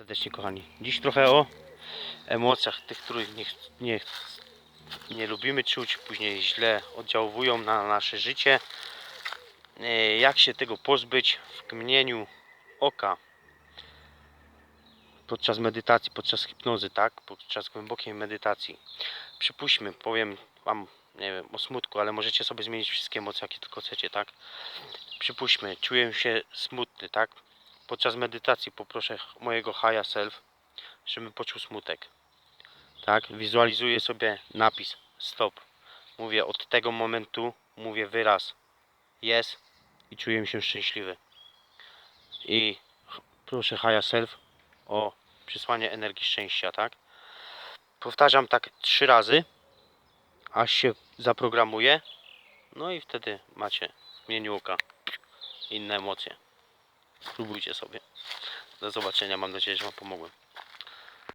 Serdecznie kochani. Dziś trochę o emocjach, tych, których nie, nie, nie lubimy czuć, później źle oddziałują na nasze życie. E, Jak się tego pozbyć w kminieniu oka podczas medytacji, podczas hipnozy, tak? Podczas głębokiej medytacji. Przypuśćmy, powiem Wam, nie wiem, o smutku, ale możecie sobie zmienić wszystkie emocje, jakie tylko chcecie, tak? Przypuśćmy, czuję się smutny, tak? Podczas medytacji poproszę mojego higher self, żebym poczuł smutek. Tak? Wizualizuję sobie napis stop. Mówię od tego momentu, mówię wyraz jest i czuję się szczęśliwy. I proszę higher self o przysłanie energii szczęścia, tak? Powtarzam tak trzy razy, aż się zaprogramuje. No i wtedy macie w oka inne emocje. Spróbujcie sobie. Do zobaczenia. Mam nadzieję, że Wam pomogłem.